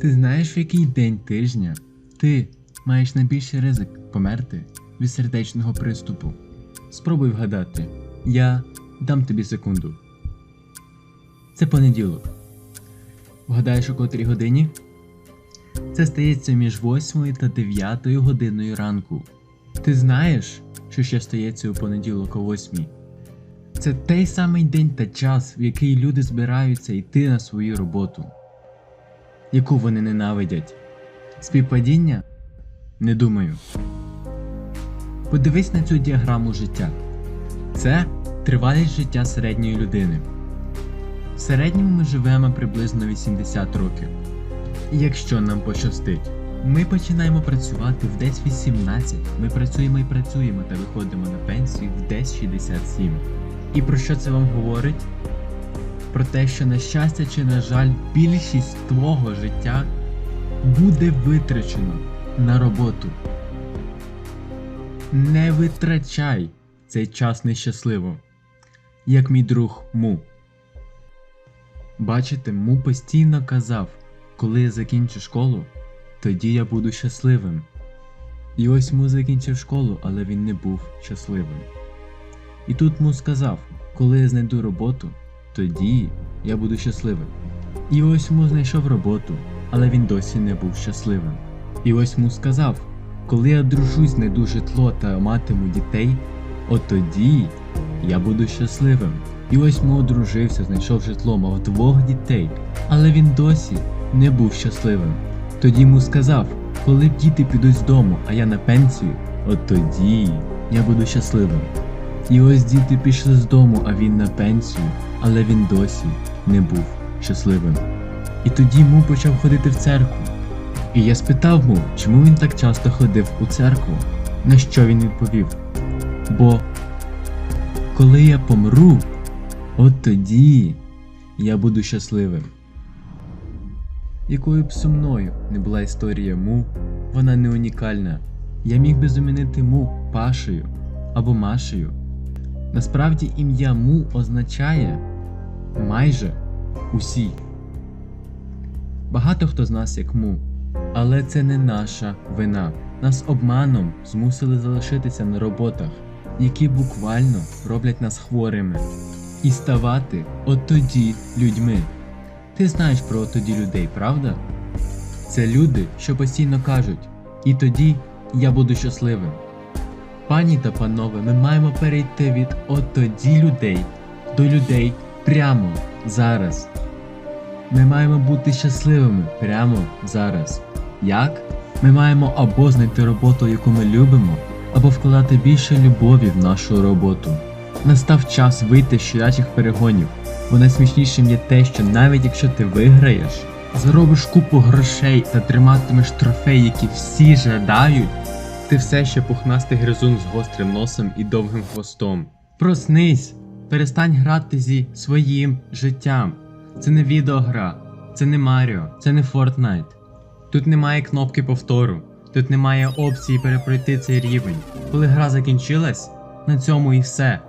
Ти знаєш, в який день тижня ти маєш найбільший ризик померти від сердечного приступу? Спробуй вгадати. Я дам тобі секунду. Це понеділок. Вгадаєш, у котрій годині? Це стається між 8 та 9 годиною ранку. Ти знаєш, що ще стається у понеділок о 8? Це той самий день та час, в який люди збираються йти на свою роботу, яку вони ненавидять. Співпадіння? Не думаю. Подивись на цю діаграму життя. Це тривалість життя середньої людини. В середньому ми живемо приблизно 80 років. І якщо нам пощастить, ми починаємо працювати в десь 18. Ми працюємо і працюємо та виходимо на пенсію в десь 67. І про що це вам говорить? Про те, що на щастя чи на жаль, більшість твого життя буде витрачено на роботу. Не витрачай цей час нещасливо, як мій друг Му. Бачите, Му постійно казав, коли я закінчу школу, тоді я буду щасливим. І ось Му закінчив школу, але він не був щасливим. І тут Му сказав, коли я знайду роботу, тоді я буду щасливим. І ось Му знайшов роботу, але він досі не був щасливим. І ось Му сказав, коли я дружусь, знайду житло та матиму дітей, от тоді я буду щасливим. І ось Му одружився, знайшов житло, мав двох дітей, але він досі не був щасливим. Тоді Му сказав, коли діти підуть з дому, а я на пенсію, от тоді я буду щасливим. І ось діти пішли з дому, а він на пенсію, але він досі не був щасливим. І тоді Му почав ходити в церкву. І я спитав Му, чому він так часто ходив у церкву, на що він відповів. Бо коли я помру, от тоді я буду щасливим. Якою б сумною не була історія Му, вона не унікальна. Я міг би замінити Му Пашею або Машею. Насправді ім'я Му означає майже усі. Багато хто з нас як Му, але це не наша вина. Нас обманом змусили залишитися на роботах, які буквально роблять нас хворими, і ставати от тоді людьми. Ти знаєш про от тоді людей, правда? Це люди, що постійно кажуть, і тоді я буду щасливим. Пані та панове, ми маємо перейти від от тоді людей до людей прямо зараз. Ми маємо бути щасливими прямо зараз. Як? Ми маємо або знайти роботу, яку ми любимо, або вкладати більше любові в нашу роботу. Настав час вийти з щодячих перегонів, бо найсмішнішим є те, що навіть якщо ти виграєш, заробиш купу грошей та триматимеш трофей, які всі жадають, ти все ще пухнастий гризун з гострим носом і довгим хвостом. Проснись! Перестань грати зі своїм життям. Це не відеогра, це не Маріо, це не Fortnite. Тут немає кнопки повтору, тут немає опції перепройти цей рівень. Коли гра закінчилась, на цьому і все.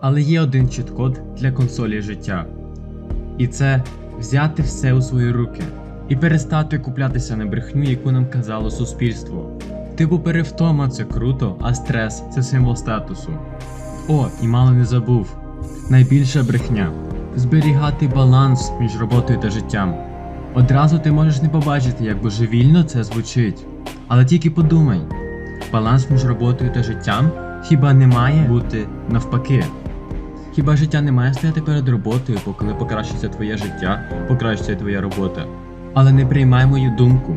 Але є один чіткод для консолі життя. І це взяти все у свої руки і перестати куплятися на брехню, яку нам казало суспільство. Типу перевтома це круто, а стрес це символ статусу. О, і мало не забув. Найбільша брехня зберігати баланс між роботою та життям. Одразу ти можеш не побачити, як божевільно це звучить. Але тільки подумай: баланс між роботою та життям хіба не має бути навпаки? Хіба життя не має стояти перед роботою, бо коли покращиться твоє життя, покращиться твоя робота. Але не приймай мою думку.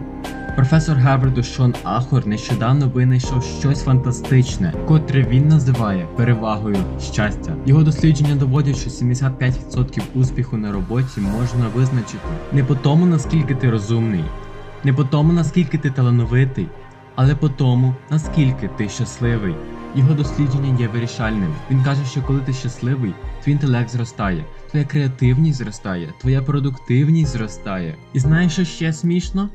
Професор Гарварду Шон Ахор нещодавно винайшов щось фантастичне, котре він називає перевагою щастя. Його дослідження доводять, що 75% успіху на роботі можна визначити не по тому, наскільки ти розумний, не по тому, наскільки ти талановитий, але по тому, наскільки ти щасливий. Його дослідження є вирішальним. Він каже, що коли ти щасливий, твій інтелект зростає, твоя креативність зростає, твоя продуктивність зростає. І знаєш, що ще смішно?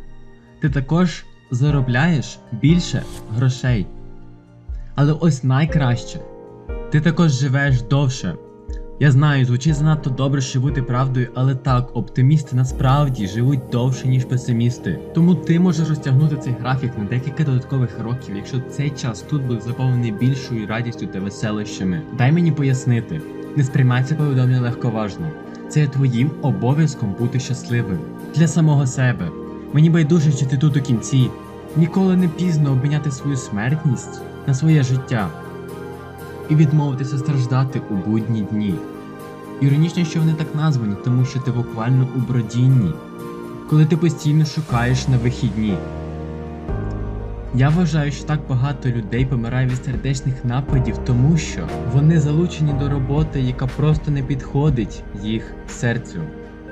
Ти також заробляєш більше грошей. Але ось найкраще. Ти також живеш довше. Я знаю, звучить занадто добре, що бути правдою, але так, оптимісти насправді живуть довше, ніж песимісти. Тому ти можеш розтягнути цей графік на декілька додаткових років, якщо цей час тут буде заповнений більшою радістю та веселищами. Дай мені пояснити, не сприймай це повідомлення легковажно. Це твоїм обов'язком бути щасливим для самого себе. Мені байдуже, чи ти тут у кінці. Ніколи не пізно обміняти свою смертність на своє життя і відмовитися страждати у будні дні. Іронічно, що вони так названі, тому що ти буквально у бродінні, коли ти постійно шукаєш на вихідні. Я вважаю, що так багато людей помирає від сердечних нападів, тому що вони залучені до роботи, яка просто не підходить їх серцю.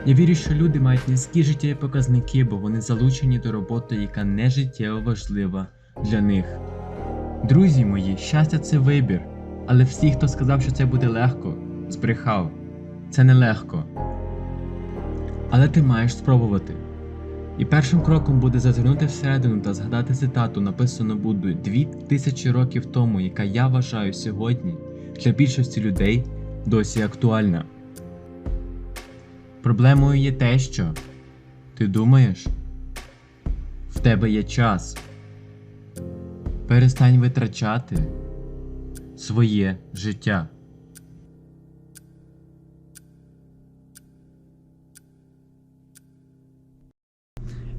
Я вірю, що люди мають низькі життєві показники, бо вони залучені до роботи, яка не життєво важлива для них. Друзі мої, щастя це вибір, але всі, хто сказав, що це буде легко, збрехав. Це не легко. Але ти маєш спробувати. І першим кроком буде зазирнути всередину та згадати цитату, написану дві тисячі років тому, яка я вважаю сьогодні для більшості людей досі актуальна. Проблемою є те, що ти думаєш, в тебе є час. Перестань витрачати своє життя.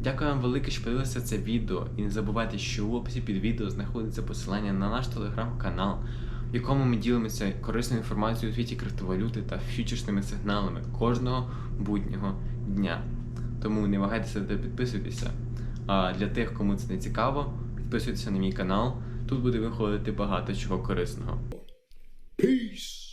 Дякую вам велике, що подивилися це відео. І не забувайте, що в описі під відео знаходиться посилання на наш телеграм-канал, в якому ми ділимося корисною інформацією у світі криптовалюти та фьючерсними сигналами кожного буднього дня. Тому не вагайтеся та підписуйтеся. А для тих, кому це не цікаво, підписуйтеся на мій канал. Тут буде виходити багато чого корисного. Peace.